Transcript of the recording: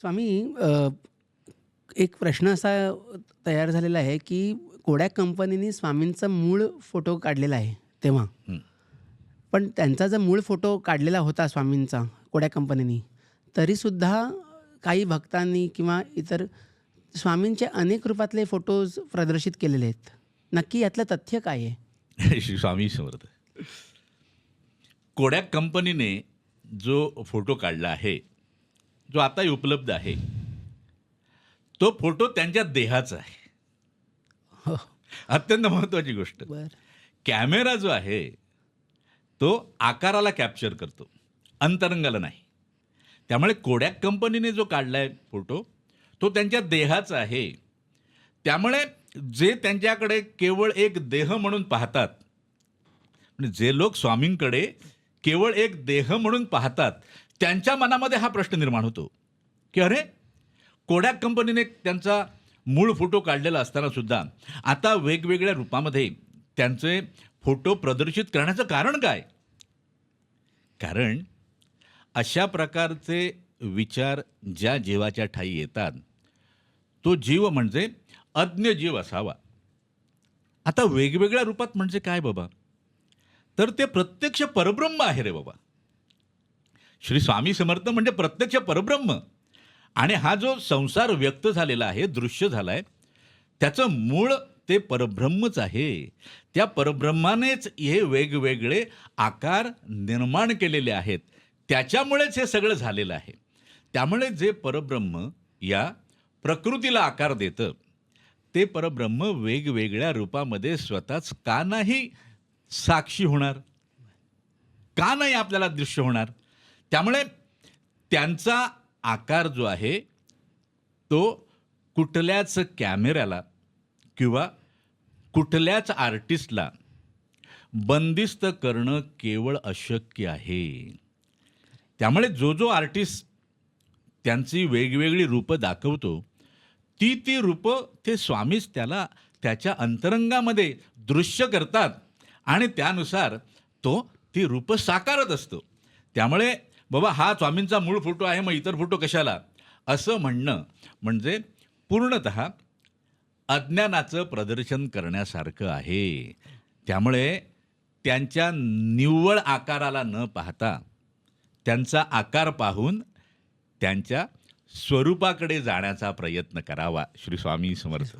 स्वामी अ, एक प्रश्न असा तयार झालेला आहे की कोडॅक कंपनीने स्वामींचा मूळ फोटो काढलेला आहे तेव्हा. हं. पण त्यांचा जर मूळ फोटो काढलेला होता स्वामींचा कोडॅक कंपनीने तरीसुद्धा काही भक्तांनी किंवा इतर स्वामींचे अनेक रूपातले फोटोज प्रदर्शित केलेले आहेत. नक्की यातलं तथ्य काय आहे? श्री स्वामी समर्थ. कोडॅक कंपनीने जो फोटो काढला आहे जो आताही उपलब्ध आहे तो फोटो त्यांच्या देहाचा आहे. हो. अत्यंत महत्त्वाची गोष्ट. कॅमेरा जो आहे तो आकाराला कॅप्चर करतो अंतरंगाला नाही. त्यामुळे कोडॅक कंपनीने जो काढला आहे फोटो तो त्यांच्या देहाचा आहे. त्यामुळे जे त्यांच्याकडे केवळ एक देह म्हणून पाहतात म्हणजे जे लोक स्वामींकडे केवळ एक देह म्हणून पाहतात त्यांच्या मनामध्ये हा प्रश्न निर्माण होतो. की अरे कोडॅक कंपनीने त्यांचा मूळ फोटो काढलेला असताना सुद्धा आता वेगवेगळ्या रूपामध्ये त्यांचे फोटो प्रदर्शित करण्याचं कारण काय? कारण अशा प्रकारचे विचार ज्या जीवाच्या ठाई येतात तो जीव म्हणजे अज्ञ जीव असावा. आता वेगवेगळ्या रूपात म्हणजे काय बाबा? तर ते प्रत्यक्ष परब्रह्म आहे रे बाबा. श्री स्वामी समर्थ म्हणजे प्रत्यक्ष परब्रह्म. आणि हा जो संसार व्यक्त झालेला आहे दृश्य झाला आहे त्याचं मूळ ते परब्रह्मच आहे. त्या परब्रह्मानेच हे वेगवेगळे आकार निर्माण केलेले आहेत. त्याच्यामुळेच हे सगळं झालेलं आहे. त्यामुळे जे परब्रह्म या प्रकृतीला आकार देतं ते परब्रह्म वेगवेगळ्या रूपामध्ये स्वतःच का नाही साक्षी होणार? का नाही आपल्याला दृश्य होणार? त्यामुळे त्यांचा आकार जो आहे तो कुठल्याच कॅमेऱ्याला किंवा कुठल्याच आर्टिस्टला बंदिस्त करणं केवळ अशक्य आहे. त्यामुळे जो जो आर्टिस्ट त्यांची वेगवेगळी रूपं दाखवतो ती ती रूपं ते स्वामीच त्याला त्याच्या अंतरंगामध्ये दृश्य करतात आणि त्यानुसार तो ती रूपं साकारत असतो. त्यामुळे बाबा हा स्वामींचा मूळ फोटो आहे मग इतर फोटो कशाला? असं म्हणणं म्हणजे पूर्णत अज्ञानाचं प्रदर्शन करण्यासारखं आहे. त्यामुळे त्यांच्या निव्वळ आकाराला न पाहता त्यांचा आकार पाहून त्यांच्या स्वरूपाकडे जाण्याचा प्रयत्न करावा श्री स्वामी समर्थ.